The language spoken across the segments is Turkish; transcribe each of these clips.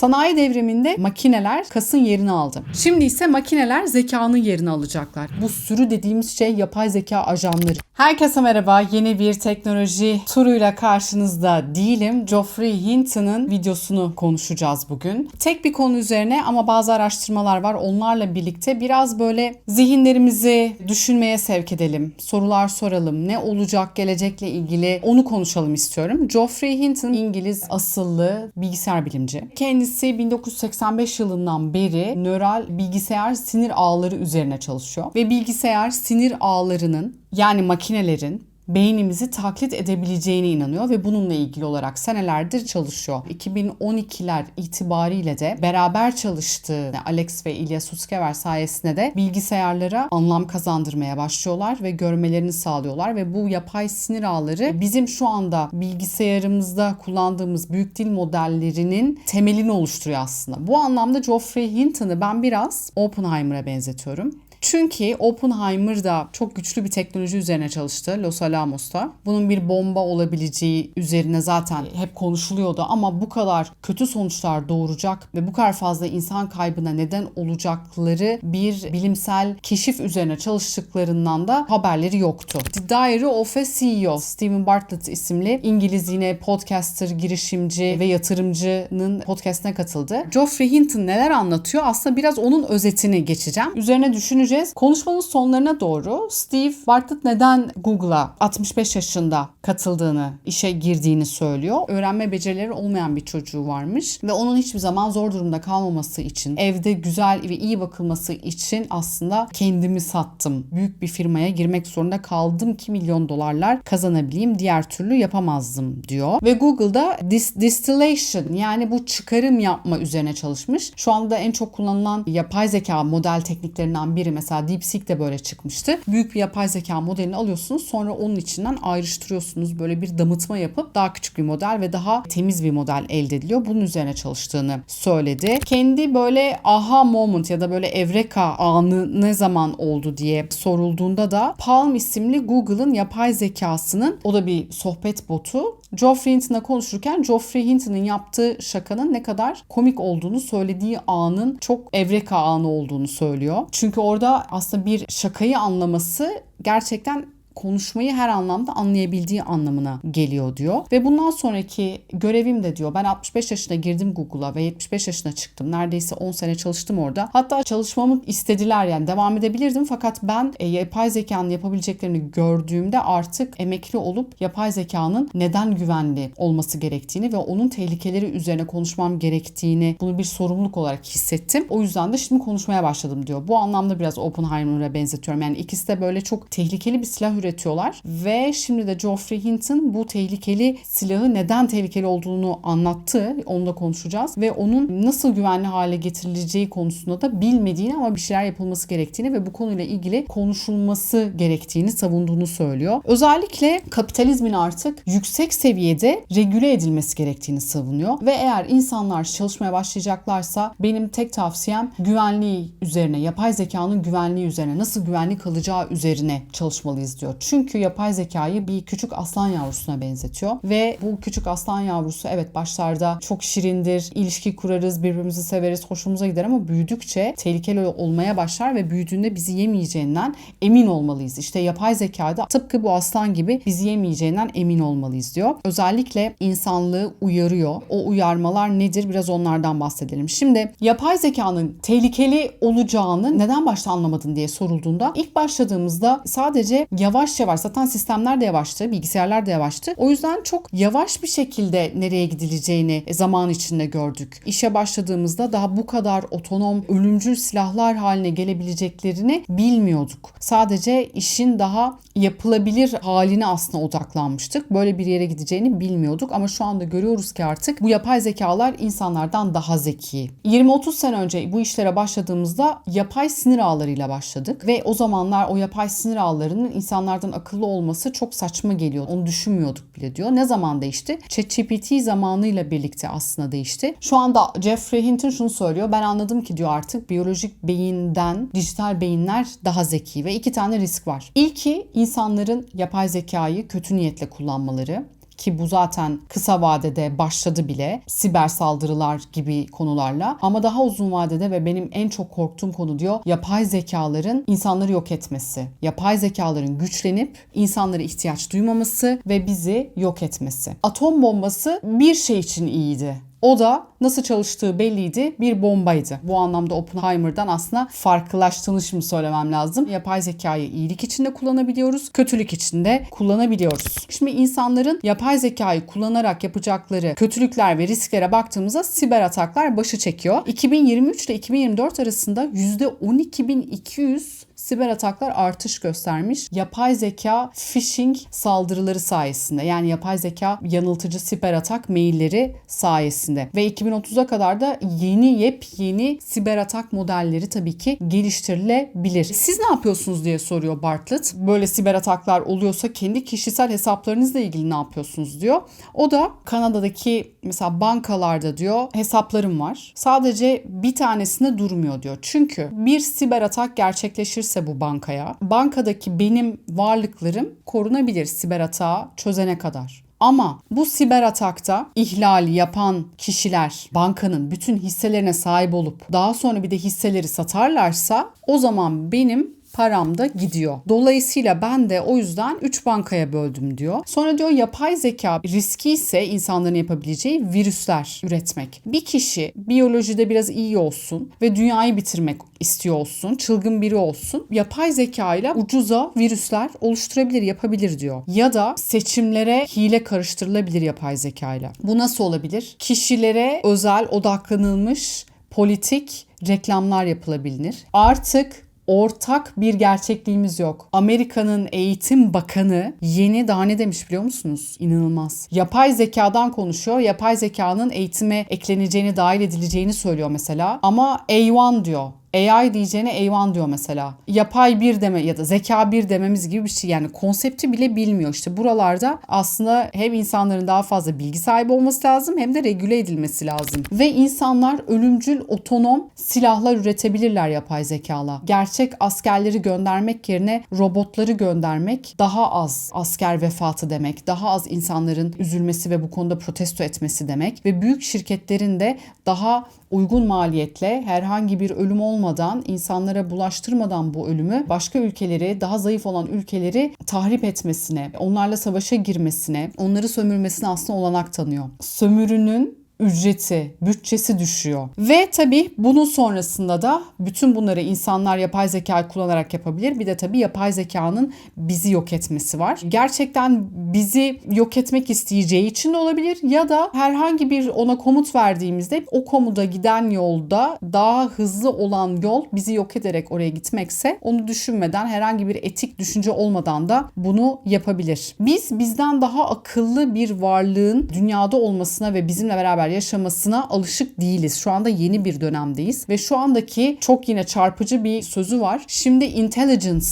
Sanayi devriminde makineler kasın yerini aldı. Şimdi ise makineler zekanın yerini alacaklar. Bu sürü dediğimiz şey yapay zeka ajanları. Herkese merhaba. Yeni bir teknoloji turuyla karşınızda değilim. Geoffrey Hinton'ın videosunu konuşacağız bugün. Tek bir konu üzerine ama bazı araştırmalar var. Onlarla birlikte biraz böyle zihinlerimizi düşünmeye sevk edelim. Sorular soralım. Ne olacak gelecekle ilgili onu konuşalım istiyorum. Geoffrey Hinton İngiliz asıllı bilgisayar bilimci. Kendisi 1985 yılından beri nöral bilgisayar sinir ağları üzerine çalışıyor. Ve bilgisayar sinir ağlarının yani makinelerin beynimizi taklit edebileceğine inanıyor ve bununla ilgili olarak senelerdir çalışıyor. 2012'ler itibariyle de beraber çalıştığı Alex ve Ilya Sutskever sayesinde de bilgisayarlara anlam kazandırmaya başlıyorlar ve görmelerini sağlıyorlar ve bu yapay sinir ağları bizim şu anda bilgisayarımızda kullandığımız büyük dil modellerinin temelini oluşturuyor aslında. Bu anlamda Geoffrey Hinton'ı ben biraz Oppenheimer'a benzetiyorum. Çünkü Oppenheimer da çok güçlü bir teknoloji üzerine çalıştı Los Alamos'ta. Bunun bir bomba olabileceği üzerine zaten hep konuşuluyordu ama bu kadar kötü sonuçlar doğuracak ve bu kadar fazla insan kaybına neden olacakları bir bilimsel keşif üzerine çalıştıklarından da haberleri yoktu. The Diary of a CEO Stephen Bartlett isimli İngiliz yine podcaster, girişimci ve yatırımcının podcastine katıldı. Geoffrey Hinton neler anlatıyor? Aslında biraz onun özetini geçeceğim. Üzerine düşüneceğim göreceğiz. Konuşmanın sonlarına doğru Steve Bartlett neden Google'a 65 yaşında katıldığını, işe girdiğini söylüyor. Öğrenme becerileri olmayan bir çocuğu varmış ve onun hiçbir zaman zor durumda kalmaması için, evde güzel ve iyi bakılması için aslında kendimi sattım. Büyük bir firmaya girmek zorunda kaldım ki milyon dolarlar kazanabileyim. Diğer türlü yapamazdım diyor. Ve Google'da dis distillation yani bu çıkarım yapma üzerine çalışmış. Şu anda en çok kullanılan yapay zeka model tekniklerinden biri mesela DeepSeek de böyle çıkmıştı. Büyük bir yapay zeka modelini alıyorsunuz sonra onun içinden ayrıştırıyorsunuz. Böyle bir damıtma yapıp daha küçük bir model ve daha temiz bir model elde ediliyor. Bunun üzerine çalıştığını söyledi. Kendi böyle aha moment ya da böyle evreka anı ne zaman oldu diye sorulduğunda da Palm isimli Google'ın yapay zekasının o da bir sohbet botu Geoffrey Hinton'la konuşurken Geoffrey Hinton'ın yaptığı şakanın ne kadar komik olduğunu söylediği anın çok evreka anı olduğunu söylüyor. Çünkü orada aslında bir şakayı anlaması gerçekten konuşmayı her anlamda anlayabildiği anlamına geliyor diyor. Ve bundan sonraki görevim de diyor ben 65 yaşına girdim Google'a ve 75 yaşına çıktım. Neredeyse 10 sene çalıştım orada. Hatta çalışmamı istediler yani devam edebilirdim fakat ben e, yapay zekanın yapabileceklerini gördüğümde artık emekli olup yapay zekanın neden güvenli olması gerektiğini ve onun tehlikeleri üzerine konuşmam gerektiğini bunu bir sorumluluk olarak hissettim. O yüzden de şimdi konuşmaya başladım diyor. Bu anlamda biraz Oppenheimer'a benzetiyorum. Yani ikisi de böyle çok tehlikeli bir silah üretiyorlar ve şimdi de Geoffrey Hinton bu tehlikeli silahı neden tehlikeli olduğunu anlattı. Onu da konuşacağız ve onun nasıl güvenli hale getirileceği konusunda da bilmediğini ama bir şeyler yapılması gerektiğini ve bu konuyla ilgili konuşulması gerektiğini savunduğunu söylüyor. Özellikle kapitalizmin artık yüksek seviyede regüle edilmesi gerektiğini savunuyor ve eğer insanlar çalışmaya başlayacaklarsa benim tek tavsiyem güvenliği üzerine, yapay zekanın güvenliği üzerine, nasıl güvenli kalacağı üzerine çalışmalıyız diyor. Çünkü yapay zekayı bir küçük aslan yavrusuna benzetiyor ve bu küçük aslan yavrusu evet başlarda çok şirindir, ilişki kurarız, birbirimizi severiz, hoşumuza gider ama büyüdükçe tehlikeli olmaya başlar ve büyüdüğünde bizi yemeyeceğinden emin olmalıyız. İşte yapay zekada tıpkı bu aslan gibi bizi yemeyeceğinden emin olmalıyız diyor. Özellikle insanlığı uyarıyor. O uyarmalar nedir? Biraz onlardan bahsedelim. Şimdi yapay zekanın tehlikeli olacağını neden başta anlamadın diye sorulduğunda ilk başladığımızda sadece yavaş yavaş yavaş zaten sistemler de yavaştı, bilgisayarlar da yavaştı. O yüzden çok yavaş bir şekilde nereye gidileceğini zaman içinde gördük. İşe başladığımızda daha bu kadar otonom, ölümcül silahlar haline gelebileceklerini bilmiyorduk. Sadece işin daha yapılabilir haline aslında odaklanmıştık. Böyle bir yere gideceğini bilmiyorduk ama şu anda görüyoruz ki artık bu yapay zekalar insanlardan daha zeki. 20-30 sene önce bu işlere başladığımızda yapay sinir ağlarıyla başladık ve o zamanlar o yapay sinir ağlarının insanlar insanlardan akıllı olması çok saçma geliyor. Onu düşünmüyorduk bile diyor. Ne zaman değişti? ChatGPT zamanıyla birlikte aslında değişti. Şu anda Jeffrey Hinton şunu söylüyor. Ben anladım ki diyor artık biyolojik beyinden dijital beyinler daha zeki ve iki tane risk var. İlki insanların yapay zekayı kötü niyetle kullanmaları. Ki bu zaten kısa vadede başladı bile siber saldırılar gibi konularla ama daha uzun vadede ve benim en çok korktuğum konu diyor yapay zekaların insanları yok etmesi. Yapay zekaların güçlenip insanlara ihtiyaç duymaması ve bizi yok etmesi. Atom bombası bir şey için iyiydi. O da nasıl çalıştığı belliydi bir bombaydı. Bu anlamda Oppenheimer'dan aslında farklılaştığını şimdi söylemem lazım. Yapay zekayı iyilik içinde kullanabiliyoruz, kötülük içinde kullanabiliyoruz. Şimdi insanların yapay zekayı kullanarak yapacakları kötülükler ve risklere baktığımızda siber ataklar başı çekiyor. 2023 ile 2024 arasında %12.200 siber ataklar artış göstermiş. Yapay zeka phishing saldırıları sayesinde yani yapay zeka yanıltıcı siber atak mailleri sayesinde ve 2030'a kadar da yeni yepyeni siber atak modelleri tabii ki geliştirilebilir. Siz ne yapıyorsunuz diye soruyor Bartlett. Böyle siber ataklar oluyorsa kendi kişisel hesaplarınızla ilgili ne yapıyorsunuz diyor. O da Kanada'daki mesela bankalarda diyor hesaplarım var. Sadece bir tanesinde durmuyor diyor. Çünkü bir siber atak gerçekleşirse bu bankaya bankadaki benim varlıklarım korunabilir siber atağı çözene kadar. Ama bu siber atakta ihlal yapan kişiler bankanın bütün hisselerine sahip olup daha sonra bir de hisseleri satarlarsa o zaman benim param da gidiyor. Dolayısıyla ben de o yüzden 3 bankaya böldüm diyor. Sonra diyor yapay zeka riski ise insanların yapabileceği virüsler üretmek. Bir kişi biyolojide biraz iyi olsun ve dünyayı bitirmek istiyor olsun, çılgın biri olsun. Yapay zeka ile ucuza virüsler oluşturabilir, yapabilir diyor. Ya da seçimlere hile karıştırılabilir yapay zeka ile. Bu nasıl olabilir? Kişilere özel odaklanılmış politik reklamlar yapılabilir. Artık ortak bir gerçekliğimiz yok. Amerika'nın eğitim bakanı yeni daha ne demiş biliyor musunuz? İnanılmaz. Yapay zekadan konuşuyor. Yapay zekanın eğitime ekleneceğini, dahil edileceğini söylüyor mesela. Ama A1 diyor. AI diyeceğine A1 diyor mesela. Yapay bir deme ya da zeka bir dememiz gibi bir şey. Yani konsepti bile bilmiyor. İşte buralarda aslında hem insanların daha fazla bilgi sahibi olması lazım hem de regüle edilmesi lazım. Ve insanlar ölümcül otonom silahlar üretebilirler yapay zekala. Gerçek askerleri göndermek yerine robotları göndermek daha az asker vefatı demek. Daha az insanların üzülmesi ve bu konuda protesto etmesi demek. Ve büyük şirketlerin de daha uygun maliyetle herhangi bir ölüm olmadan, insanlara bulaştırmadan bu ölümü başka ülkeleri, daha zayıf olan ülkeleri tahrip etmesine, onlarla savaşa girmesine, onları sömürmesine aslında olanak tanıyor. Sömürünün ücreti, bütçesi düşüyor. Ve tabii bunun sonrasında da bütün bunları insanlar yapay zeka kullanarak yapabilir. Bir de tabii yapay zekanın bizi yok etmesi var. Gerçekten bizi yok etmek isteyeceği için de olabilir ya da herhangi bir ona komut verdiğimizde o komuda giden yolda daha hızlı olan yol bizi yok ederek oraya gitmekse onu düşünmeden herhangi bir etik düşünce olmadan da bunu yapabilir. Biz bizden daha akıllı bir varlığın dünyada olmasına ve bizimle beraber yaşamasına alışık değiliz. Şu anda yeni bir dönemdeyiz ve şu andaki çok yine çarpıcı bir sözü var. Şimdi intelligence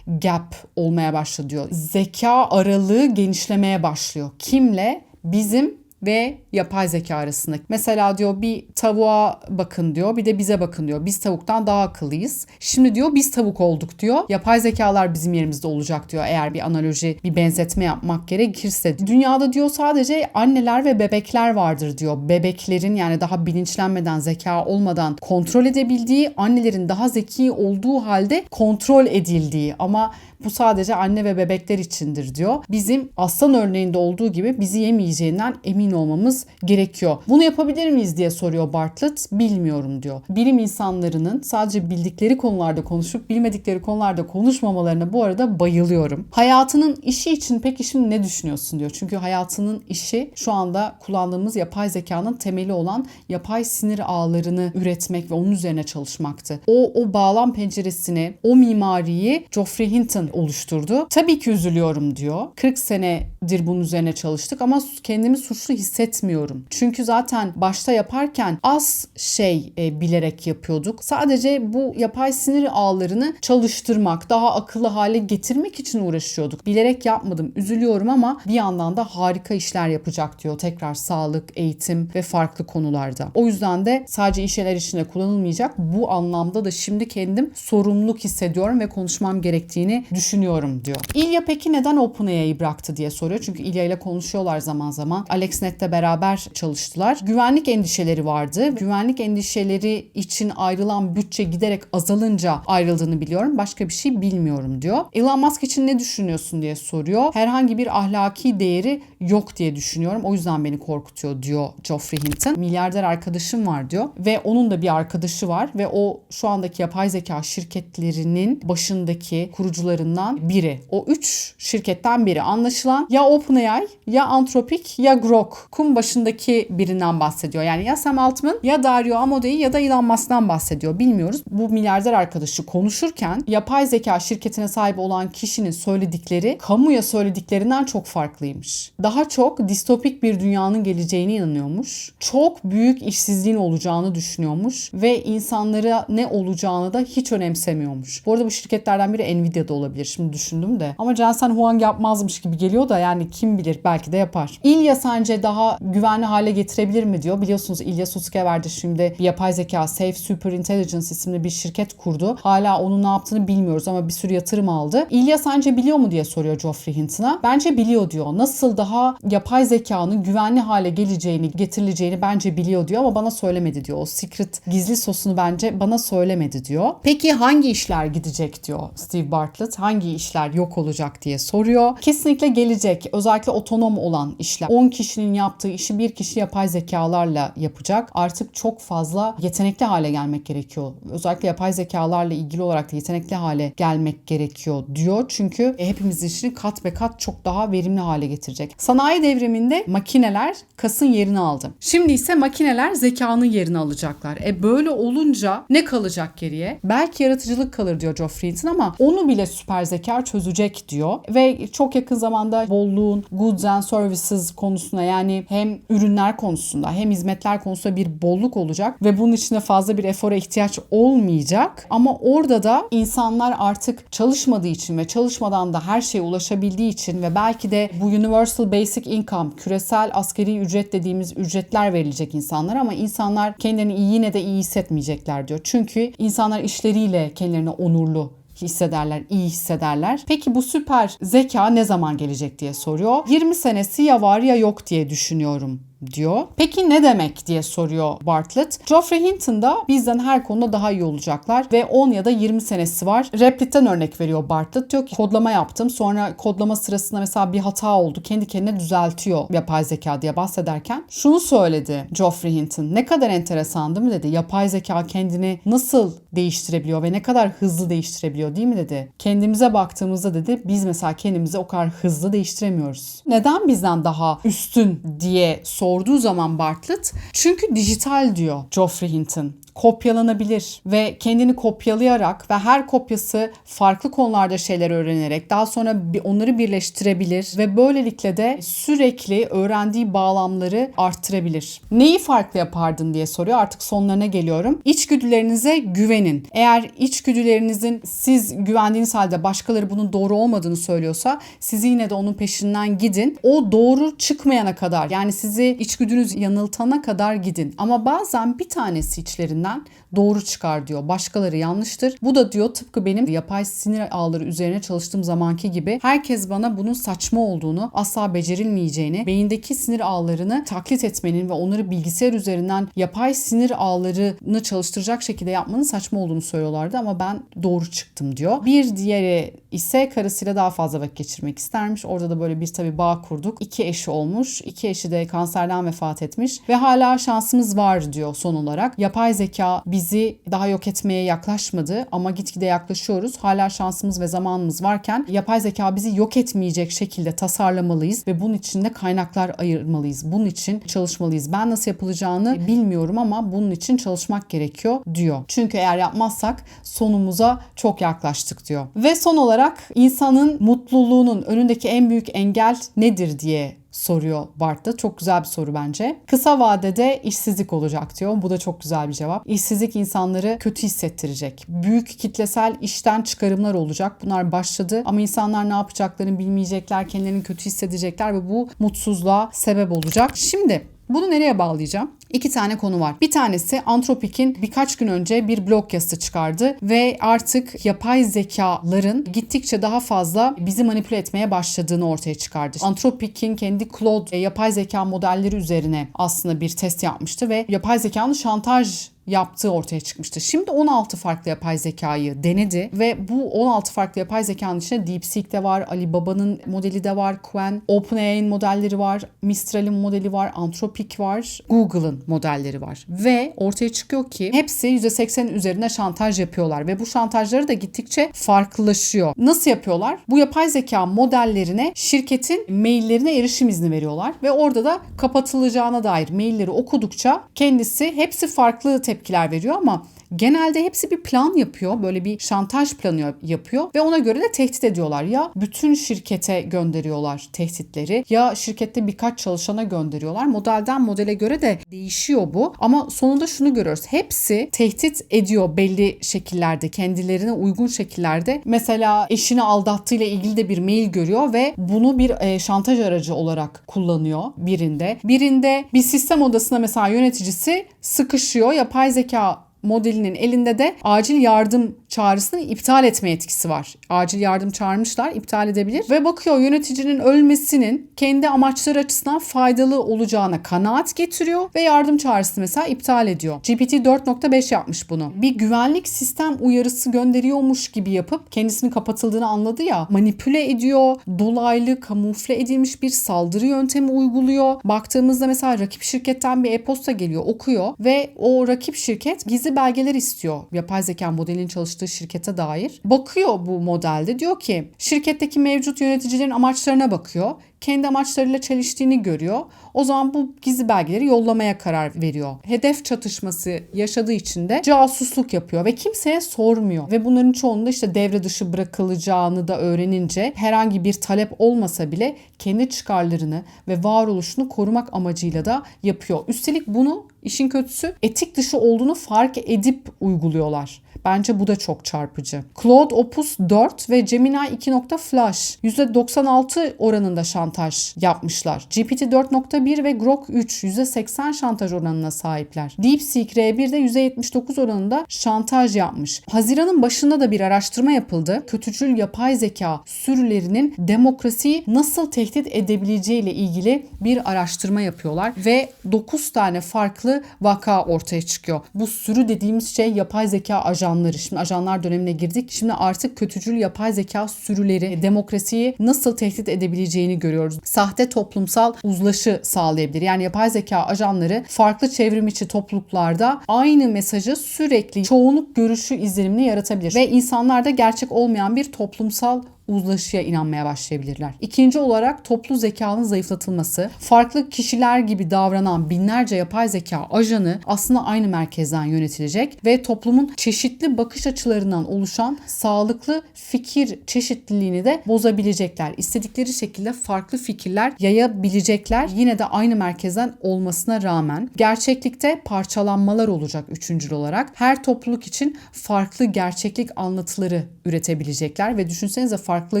gap olmaya başladı diyor. Zeka aralığı genişlemeye başlıyor. Kimle? Bizim ve yapay zeka arasında. Mesela diyor bir tavuğa bakın diyor bir de bize bakın diyor. Biz tavuktan daha akıllıyız. Şimdi diyor biz tavuk olduk diyor. Yapay zekalar bizim yerimizde olacak diyor eğer bir analoji bir benzetme yapmak gerekirse. Dünyada diyor sadece anneler ve bebekler vardır diyor. Bebeklerin yani daha bilinçlenmeden zeka olmadan kontrol edebildiği annelerin daha zeki olduğu halde kontrol edildiği ama bu sadece anne ve bebekler içindir diyor. Bizim aslan örneğinde olduğu gibi bizi yemeyeceğinden emin olmamız gerekiyor. Bunu yapabilir miyiz diye soruyor Bartlett. Bilmiyorum diyor. Bilim insanlarının sadece bildikleri konularda konuşup bilmedikleri konularda konuşmamalarına bu arada bayılıyorum. Hayatının işi için peki şimdi ne düşünüyorsun diyor. Çünkü hayatının işi şu anda kullandığımız yapay zekanın temeli olan yapay sinir ağlarını üretmek ve onun üzerine çalışmaktı. O o bağlam penceresini, o mimariyi Geoffrey Hinton oluşturdu. Tabii ki üzülüyorum diyor. 40 senedir bunun üzerine çalıştık ama kendimi suçlu hissetmiyorum bilmiyorum. Çünkü zaten başta yaparken az şey e, bilerek yapıyorduk. Sadece bu yapay sinir ağlarını çalıştırmak, daha akıllı hale getirmek için uğraşıyorduk. Bilerek yapmadım. Üzülüyorum ama bir yandan da harika işler yapacak diyor. Tekrar sağlık, eğitim ve farklı konularda. O yüzden de sadece işler içinde kullanılmayacak. Bu anlamda da şimdi kendim sorumluluk hissediyorum ve konuşmam gerektiğini düşünüyorum diyor. İlya peki neden OpenAI'yi bıraktı diye soruyor. Çünkü İlya ile konuşuyorlar zaman zaman. AlexNet'te beraber çalıştılar. Güvenlik endişeleri vardı. Güvenlik endişeleri için ayrılan bütçe giderek azalınca ayrıldığını biliyorum. Başka bir şey bilmiyorum diyor. Elon Musk için ne düşünüyorsun diye soruyor. Herhangi bir ahlaki değeri yok diye düşünüyorum. O yüzden beni korkutuyor diyor Geoffrey Hinton. Milyarder arkadaşım var diyor ve onun da bir arkadaşı var ve o şu andaki yapay zeka şirketlerinin başındaki kurucularından biri. O üç şirketten biri. Anlaşılan ya OpenAI ya Anthropic ya Grok. Kum başındaki birinden bahsediyor. Yani ya Sam Altman ya Dario Amodei ya da Elon Musk'tan bahsediyor. Bilmiyoruz. Bu milyarder arkadaşı konuşurken yapay zeka şirketine sahip olan kişinin söyledikleri kamuya söylediklerinden çok farklıymış. Daha çok distopik bir dünyanın geleceğine inanıyormuş. Çok büyük işsizliğin olacağını düşünüyormuş ve insanlara ne olacağını da hiç önemsemiyormuş. Bu arada bu şirketlerden biri Nvidia'da olabilir şimdi düşündüm de. Ama Jensen Huang yapmazmış gibi geliyor da yani kim bilir belki de yapar. İlya sence daha güvenli hale getirebilir mi diyor. Biliyorsunuz İlya Sutskever de şimdi bir yapay zeka Safe Super Intelligence isimli bir şirket kurdu. Hala onun ne yaptığını bilmiyoruz ama bir sürü yatırım aldı. İlya sence biliyor mu diye soruyor Geoffrey Hinton'a. Bence biliyor diyor. Nasıl daha yapay zekanın güvenli hale geleceğini, getirileceğini bence biliyor diyor ama bana söylemedi diyor. O secret gizli sosunu bence bana söylemedi diyor. Peki hangi işler gidecek diyor Steve Bartlett. Hangi işler yok olacak diye soruyor. Kesinlikle gelecek. Özellikle otonom olan işler. 10 kişinin yaptığı işi bir kişi yapay zekalarla yapacak. Artık çok fazla yetenekli hale gelmek gerekiyor. Özellikle yapay zekalarla ilgili olarak da yetenekli hale gelmek gerekiyor diyor. Çünkü hepimiz işini kat ve kat çok daha verimli hale getirecek. Sanayi devriminde makineler kasın yerini aldı. Şimdi ise makineler zekanın yerini alacaklar. E böyle olunca ne kalacak geriye? Belki yaratıcılık kalır diyor Geoffrey Hinton ama onu bile süper zeka çözecek diyor. Ve çok yakın zamanda bolluğun goods and services konusunda yani hem ürünler konusunda hem hizmetler konusunda bir bolluk olacak ve bunun içinde fazla bir efora ihtiyaç olmayacak. Ama orada da insanlar artık çalışmadığı için ve çalışmadan da her şeye ulaşabildiği için ve belki de bu universal basic income, küresel askeri ücret dediğimiz ücretler verilecek insanlar ama insanlar kendilerini yine de iyi hissetmeyecekler diyor. Çünkü insanlar işleriyle kendilerini onurlu hissederler, iyi hissederler. Peki bu süper zeka ne zaman gelecek diye soruyor. 20 senesi ya var ya yok diye düşünüyorum diyor. Peki ne demek diye soruyor Bartlett. Geoffrey Hinton da bizden her konuda daha iyi olacaklar ve 10 ya da 20 senesi var. Replit'ten örnek veriyor Bartlett. Diyor ki kodlama yaptım. Sonra kodlama sırasında mesela bir hata oldu. Kendi kendine düzeltiyor yapay zeka diye bahsederken. Şunu söyledi Geoffrey Hinton. Ne kadar enteresan değil mi dedi. Yapay zeka kendini nasıl değiştirebiliyor ve ne kadar hızlı değiştirebiliyor değil mi dedi. Kendimize baktığımızda dedi biz mesela kendimizi o kadar hızlı değiştiremiyoruz. Neden bizden daha üstün diye sor sorduğu zaman Bartlett çünkü dijital diyor Geoffrey Hinton kopyalanabilir ve kendini kopyalayarak ve her kopyası farklı konularda şeyler öğrenerek daha sonra onları birleştirebilir ve böylelikle de sürekli öğrendiği bağlamları arttırabilir. Neyi farklı yapardın diye soruyor. Artık sonlarına geliyorum. İçgüdülerinize güvenin. Eğer içgüdülerinizin siz güvendiğiniz halde başkaları bunun doğru olmadığını söylüyorsa siz yine de onun peşinden gidin. O doğru çıkmayana kadar yani sizi içgüdünüz yanıltana kadar gidin. Ama bazen bir tanesi içlerinden üzerinden doğru çıkar diyor. Başkaları yanlıştır. Bu da diyor tıpkı benim yapay sinir ağları üzerine çalıştığım zamanki gibi herkes bana bunun saçma olduğunu, asla becerilmeyeceğini, beyindeki sinir ağlarını taklit etmenin ve onları bilgisayar üzerinden yapay sinir ağlarını çalıştıracak şekilde yapmanın saçma olduğunu söylüyorlardı ama ben doğru çıktım diyor. Bir diğeri ise karısıyla daha fazla vakit geçirmek istermiş. Orada da böyle bir tabi bağ kurduk. İki eşi olmuş. İki eşi de kanserden vefat etmiş ve hala şansımız var diyor son olarak. Yapay zeka zeka bizi daha yok etmeye yaklaşmadı ama gitgide yaklaşıyoruz. Hala şansımız ve zamanımız varken yapay zeka bizi yok etmeyecek şekilde tasarlamalıyız ve bunun için de kaynaklar ayırmalıyız. Bunun için çalışmalıyız. Ben nasıl yapılacağını bilmiyorum ama bunun için çalışmak gerekiyor diyor. Çünkü eğer yapmazsak sonumuza çok yaklaştık diyor. Ve son olarak insanın mutluluğunun önündeki en büyük engel nedir diye soruyor Bart da. Çok güzel bir soru bence. Kısa vadede işsizlik olacak diyor. Bu da çok güzel bir cevap. İşsizlik insanları kötü hissettirecek. Büyük kitlesel işten çıkarımlar olacak. Bunlar başladı ama insanlar ne yapacaklarını bilmeyecekler, kendilerini kötü hissedecekler ve bu mutsuzluğa sebep olacak. Şimdi bunu nereye bağlayacağım? İki tane konu var. Bir tanesi Antropik'in birkaç gün önce bir blog yazısı çıkardı ve artık yapay zekaların gittikçe daha fazla bizi manipüle etmeye başladığını ortaya çıkardı. Antropik'in kendi Claude yapay zeka modelleri üzerine aslında bir test yapmıştı ve yapay zekanın şantaj yaptığı ortaya çıkmıştı. Şimdi 16 farklı yapay zekayı denedi ve bu 16 farklı yapay zekanın içinde DeepSeek de var, Alibaba'nın modeli de var, Quen, OpenAI'nin modelleri var, Mistral'in modeli var, Anthropic var, Google'ın modelleri var. Ve ortaya çıkıyor ki hepsi %80 üzerinde şantaj yapıyorlar ve bu şantajları da gittikçe farklılaşıyor. Nasıl yapıyorlar? Bu yapay zeka modellerine şirketin maillerine erişim izni veriyorlar ve orada da kapatılacağına dair mailleri okudukça kendisi hepsi farklı tepkiler veriyor ama genelde hepsi bir plan yapıyor. Böyle bir şantaj planı yapıyor ve ona göre de tehdit ediyorlar. Ya bütün şirkete gönderiyorlar tehditleri ya şirkette birkaç çalışana gönderiyorlar. Modelden modele göre de değişiyor bu. Ama sonunda şunu görüyoruz. Hepsi tehdit ediyor belli şekillerde, kendilerine uygun şekillerde. Mesela eşini aldattığıyla ilgili de bir mail görüyor ve bunu bir e, şantaj aracı olarak kullanıyor birinde. Birinde bir sistem odasında mesela yöneticisi sıkışıyor. Yapay zeka modelinin elinde de acil yardım çağrısını iptal etme etkisi var. Acil yardım çağırmışlar, iptal edebilir ve bakıyor yöneticinin ölmesinin kendi amaçları açısından faydalı olacağına kanaat getiriyor ve yardım çağrısını mesela iptal ediyor. GPT 4.5 yapmış bunu. Bir güvenlik sistem uyarısı gönderiyormuş gibi yapıp kendisini kapatıldığını anladı ya manipüle ediyor. Dolaylı, kamufle edilmiş bir saldırı yöntemi uyguluyor. Baktığımızda mesela rakip şirketten bir e-posta geliyor, okuyor ve o rakip şirket gizli belgeler istiyor. Yapay zeka modelinin çalıştığı şirkete dair. Bakıyor bu modelde diyor ki şirketteki mevcut yöneticilerin amaçlarına bakıyor. Kendi amaçlarıyla çeliştiğini görüyor. O zaman bu gizli belgeleri yollamaya karar veriyor. Hedef çatışması yaşadığı için de casusluk yapıyor ve kimseye sormuyor. Ve bunların çoğunda işte devre dışı bırakılacağını da öğrenince herhangi bir talep olmasa bile kendi çıkarlarını ve varoluşunu korumak amacıyla da yapıyor. Üstelik bunu işin kötüsü etik dışı olduğunu fark edip uyguluyorlar. Bence bu da çok çarpıcı. Claude Opus 4 ve Gemini 2. Flash %96 oranında şantaj yapmışlar. GPT 4.1 ve Grok 3 %80 şantaj oranına sahipler. DeepSeek R1 de %79 oranında şantaj yapmış. Haziranın başında da bir araştırma yapıldı. Kötücül yapay zeka sürülerinin demokrasiyi nasıl tehdit edebileceği ile ilgili bir araştırma yapıyorlar ve 9 tane farklı vaka ortaya çıkıyor. Bu sürü dediğimiz şey yapay zeka ajanları. Şimdi ajanlar dönemine girdik. Şimdi artık kötücül yapay zeka sürüleri demokrasiyi nasıl tehdit edebileceğini görüyoruz. Sahte toplumsal uzlaşı sağlayabilir. Yani yapay zeka ajanları farklı çevrim içi topluluklarda aynı mesajı sürekli çoğunluk görüşü izlenimini yaratabilir. Ve insanlarda gerçek olmayan bir toplumsal uzlaşıya inanmaya başlayabilirler. İkinci olarak toplu zekanın zayıflatılması. Farklı kişiler gibi davranan binlerce yapay zeka ajanı aslında aynı merkezden yönetilecek ve toplumun çeşitli bakış açılarından oluşan sağlıklı fikir çeşitliliğini de bozabilecekler. İstedikleri şekilde farklı fikirler yayabilecekler. Yine de aynı merkezden olmasına rağmen gerçeklikte parçalanmalar olacak üçüncül olarak. Her topluluk için farklı gerçeklik anlatıları üretebilecekler ve düşünsenize farklı farklı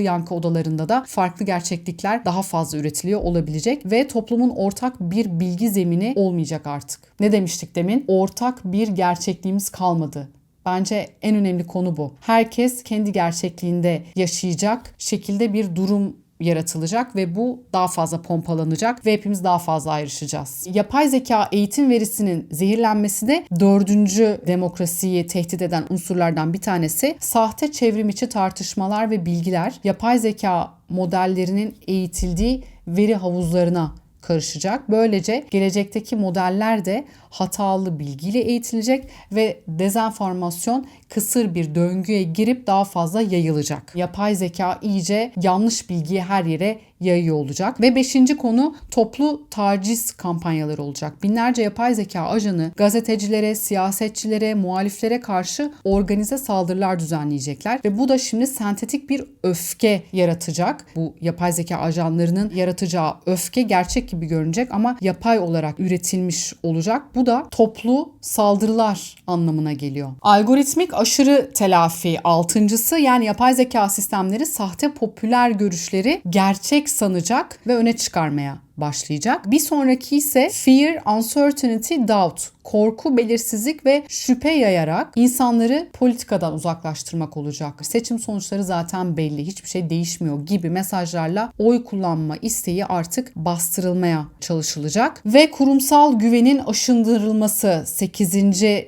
yankı odalarında da farklı gerçeklikler daha fazla üretiliyor olabilecek ve toplumun ortak bir bilgi zemini olmayacak artık. Ne demiştik demin? Ortak bir gerçekliğimiz kalmadı. Bence en önemli konu bu. Herkes kendi gerçekliğinde yaşayacak şekilde bir durum yaratılacak ve bu daha fazla pompalanacak ve hepimiz daha fazla ayrışacağız. Yapay zeka eğitim verisinin zehirlenmesi de dördüncü demokrasiyi tehdit eden unsurlardan bir tanesi. Sahte çevrim içi tartışmalar ve bilgiler yapay zeka modellerinin eğitildiği veri havuzlarına karışacak. Böylece gelecekteki modeller de hatalı bilgiyle eğitilecek ve dezenformasyon kısır bir döngüye girip daha fazla yayılacak. Yapay zeka iyice yanlış bilgiyi her yere yayıyor olacak. Ve beşinci konu toplu taciz kampanyaları olacak. Binlerce yapay zeka ajanı gazetecilere, siyasetçilere, muhaliflere karşı organize saldırılar düzenleyecekler. Ve bu da şimdi sentetik bir öfke yaratacak. Bu yapay zeka ajanlarının yaratacağı öfke gerçek gibi görünecek ama yapay olarak üretilmiş olacak. Bu da toplu saldırılar anlamına geliyor. Algoritmik aşırı telafi altıncısı yani yapay zeka sistemleri sahte popüler görüşleri gerçek sanacak ve öne çıkarmaya başlayacak. Bir sonraki ise fear, uncertainty, doubt. Korku, belirsizlik ve şüphe yayarak insanları politikadan uzaklaştırmak olacak. Seçim sonuçları zaten belli, hiçbir şey değişmiyor gibi mesajlarla oy kullanma isteği artık bastırılmaya çalışılacak. Ve kurumsal güvenin aşındırılması 8.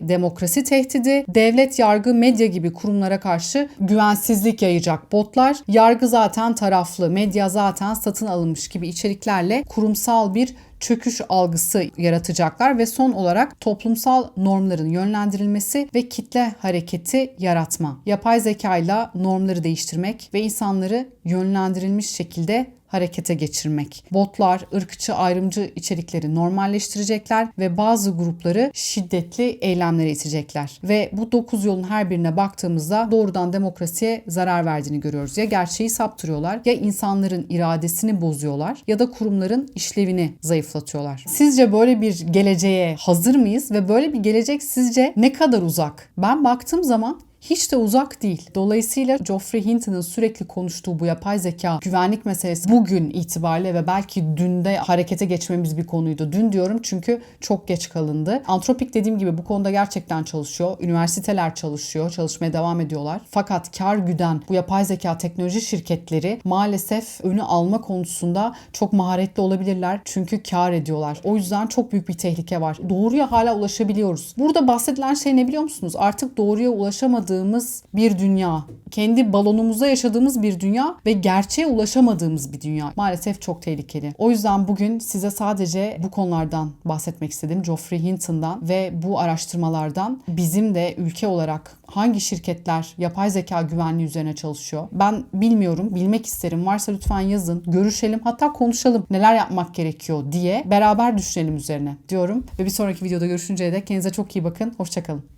demokrasi tehdidi, devlet, yargı, medya gibi kurumlara karşı güvensizlik yayacak botlar. Yargı zaten taraflı, medya zaten satın alınmış gibi içeriklerle kurumsal bir çöküş algısı yaratacaklar ve son olarak toplumsal normların yönlendirilmesi ve kitle hareketi yaratma. Yapay zekayla normları değiştirmek ve insanları yönlendirilmiş şekilde harekete geçirmek. Botlar ırkçı ayrımcı içerikleri normalleştirecekler ve bazı grupları şiddetli eylemlere itecekler. Ve bu 9 yolun her birine baktığımızda doğrudan demokrasiye zarar verdiğini görüyoruz. Ya gerçeği saptırıyorlar ya insanların iradesini bozuyorlar ya da kurumların işlevini zayıflatıyorlar. Sizce böyle bir geleceğe hazır mıyız ve böyle bir gelecek sizce ne kadar uzak? Ben baktığım zaman hiç de uzak değil. Dolayısıyla Geoffrey Hinton'ın sürekli konuştuğu bu yapay zeka güvenlik meselesi bugün itibariyle ve belki dünde harekete geçmemiz bir konuydu. Dün diyorum çünkü çok geç kalındı. Antropik dediğim gibi bu konuda gerçekten çalışıyor. Üniversiteler çalışıyor, çalışmaya devam ediyorlar. Fakat kar güden bu yapay zeka teknoloji şirketleri maalesef önü alma konusunda çok maharetli olabilirler. Çünkü kar ediyorlar. O yüzden çok büyük bir tehlike var. Doğruya hala ulaşabiliyoruz. Burada bahsedilen şey ne biliyor musunuz? Artık doğruya ulaşamadığımız bir dünya. Kendi balonumuzda yaşadığımız bir dünya ve gerçeğe ulaşamadığımız bir dünya. Maalesef çok tehlikeli. O yüzden bugün size sadece bu konulardan bahsetmek istedim. Geoffrey Hinton'dan ve bu araştırmalardan bizim de ülke olarak hangi şirketler yapay zeka güvenliği üzerine çalışıyor? Ben bilmiyorum, bilmek isterim. Varsa lütfen yazın, görüşelim, hatta konuşalım neler yapmak gerekiyor diye beraber düşünelim üzerine diyorum. Ve bir sonraki videoda görüşünceye dek kendinize çok iyi bakın. Hoşçakalın.